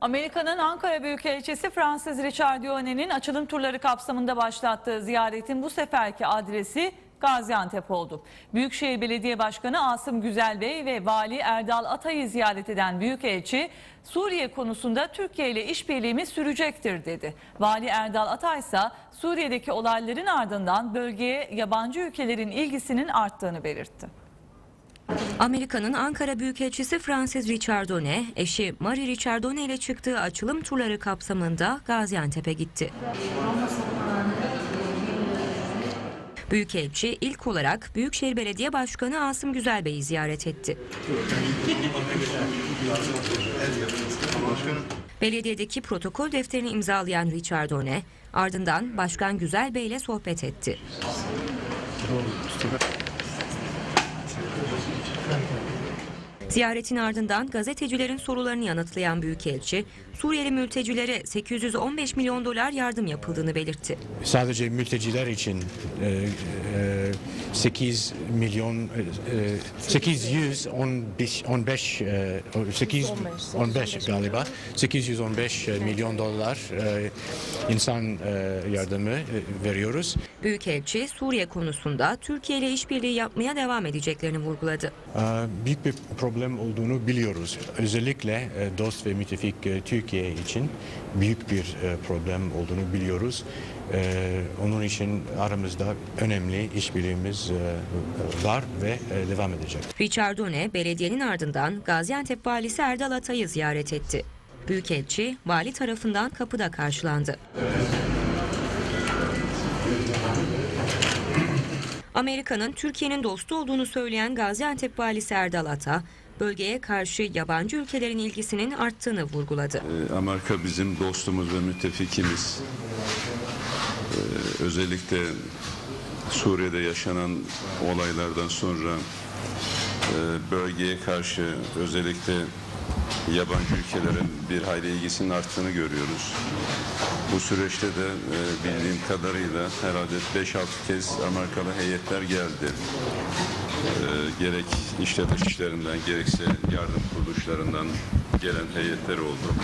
Amerika'nın Ankara Büyükelçisi Fransız Richard Dionne'nin açılım turları kapsamında başlattığı ziyaretin bu seferki adresi Gaziantep oldu. Büyükşehir Belediye Başkanı Asım Güzelbey ve Vali Erdal Atay'ı ziyaret eden Büyükelçi, Suriye konusunda Türkiye ile işbirliğimiz sürecektir dedi. Vali Erdal Atay ise Suriye'deki olayların ardından bölgeye yabancı ülkelerin ilgisinin arttığını belirtti. Amerika'nın Ankara Büyükelçisi Francis Richardone, eşi Marie Richardone ile çıktığı açılım turları kapsamında Gaziantep'e gitti. Büyükelçi ilk olarak Büyükşehir Belediye Başkanı Asım Güzelbey'i ziyaret etti. Belediyedeki protokol defterini imzalayan Richardone, ardından Başkan Güzelbey ile sohbet etti. Ziyaretin ardından gazetecilerin sorularını yanıtlayan Büyükelçi, Suriyeli mültecilere 815 milyon dolar yardım yapıldığını belirtti. sadece mülteciler için e, e, 8 milyon e, e, 815 15 e, 815 galiba 815 milyon dolar e, insan e, yardımı e, veriyoruz. Büyükelçi, Suriye konusunda Türkiye ile işbirliği yapmaya devam edeceklerini vurguladı. E, Büyük bir problem olduğunu biliyoruz. Özellikle e, dost ve müttefik e, Türkiye için büyük bir e, problem olduğunu biliyoruz. E, Onun için aramızda önemli işbirliğimiz e, var ve e, devam edecek. Richardone, belediyenin ardından Gaziantep valisi Erdal Atay'ı ziyaret etti. Büyükelçi, vali tarafından kapıda karşılandı. Amerika'nın Türkiye'nin dostu olduğunu söyleyen Gaziantep valisi Erdal Ata, bölgeye karşı yabancı ülkelerin ilgisinin arttığını vurguladı. Ee, Amerika bizim dostumuz ve müttefikimiz. Ee, özellikle Suriye'de yaşanan olaylardan sonra e, bölgeye karşı özellikle yabancı ülkelerin bir hayli ilgisinin arttığını görüyoruz. Bu süreçte de e, bildiğim kadarıyla herhalde 5-6 kez Amerikalı heyetler geldi. Ee, gerek işte dışişlerinden gerekse yardım kuruluşlarından gelen heyetler oldu.